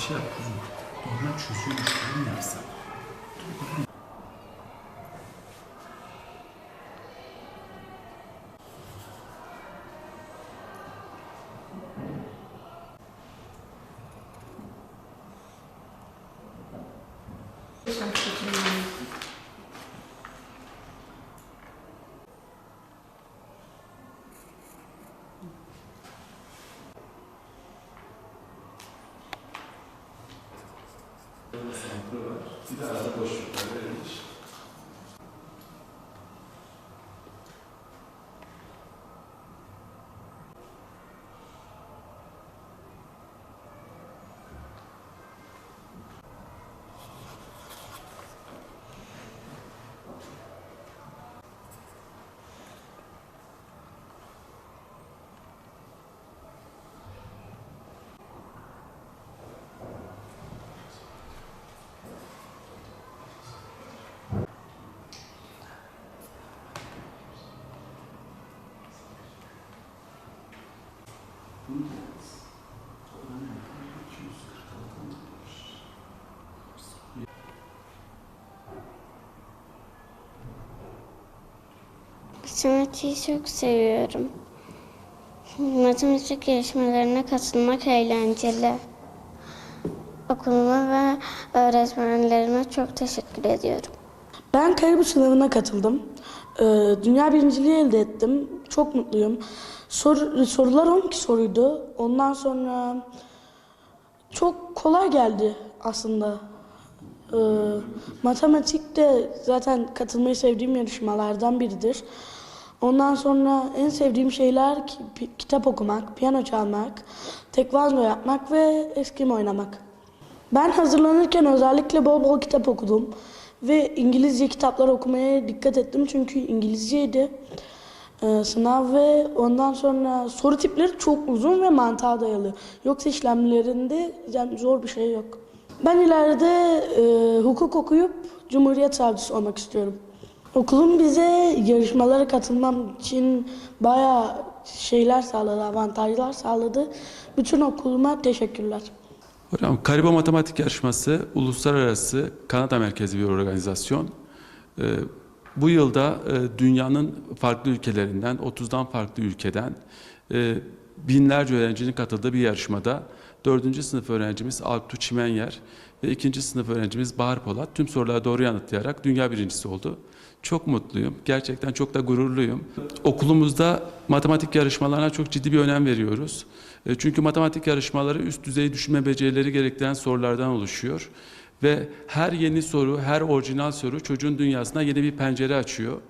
şey yap kuzum. Normal çözüyormuş gibi mi yapsam? Bir de arada boşluklar verilmiş. Matematiği çok seviyorum. Matematik yarışmalarına katılmak eğlenceli. Okuluma ve öğretmenlerime çok teşekkür ediyorum. Ben Karibu sınavına katıldım. Ee, dünya birinciliği elde ettim. Çok mutluyum. Sor, sorular 12 soruydu. Ondan sonra çok kolay geldi aslında. Ee, matematik de zaten katılmayı sevdiğim yarışmalardan biridir. Ondan sonra en sevdiğim şeyler ki- kitap okumak, piyano çalmak, tekvando yapmak ve eskrim oynamak. Ben hazırlanırken özellikle bol bol kitap okudum ve İngilizce kitaplar okumaya dikkat ettim çünkü İngilizceydi e, sınav ve ondan sonra soru tipleri çok uzun ve mantığa dayalı. Yoksa işlemlerinde yani zor bir şey yok. Ben ileride e, hukuk okuyup Cumhuriyet Savcısı olmak istiyorum. Okulum bize yarışmalara katılmam için bayağı şeyler sağladı, avantajlar sağladı. Bütün okuluma teşekkürler. Hocam Kariba Matematik Yarışması uluslararası Kanada merkezi bir organizasyon. Ee, bu yılda e, dünyanın farklı ülkelerinden, 30'dan farklı ülkeden e, binlerce öğrencinin katıldığı bir yarışmada 4. sınıf öğrencimiz Alptu Çimenyer ve 2. sınıf öğrencimiz Bahar Polat tüm soruları doğru yanıtlayarak dünya birincisi oldu. Çok mutluyum. Gerçekten çok da gururluyum. Okulumuzda matematik yarışmalarına çok ciddi bir önem veriyoruz. E, Çünkü matematik yarışmaları üst düzey düşünme becerileri gerektiren sorulardan oluşuyor. Ve her yeni soru, her orijinal soru çocuğun dünyasına yeni bir pencere açıyor.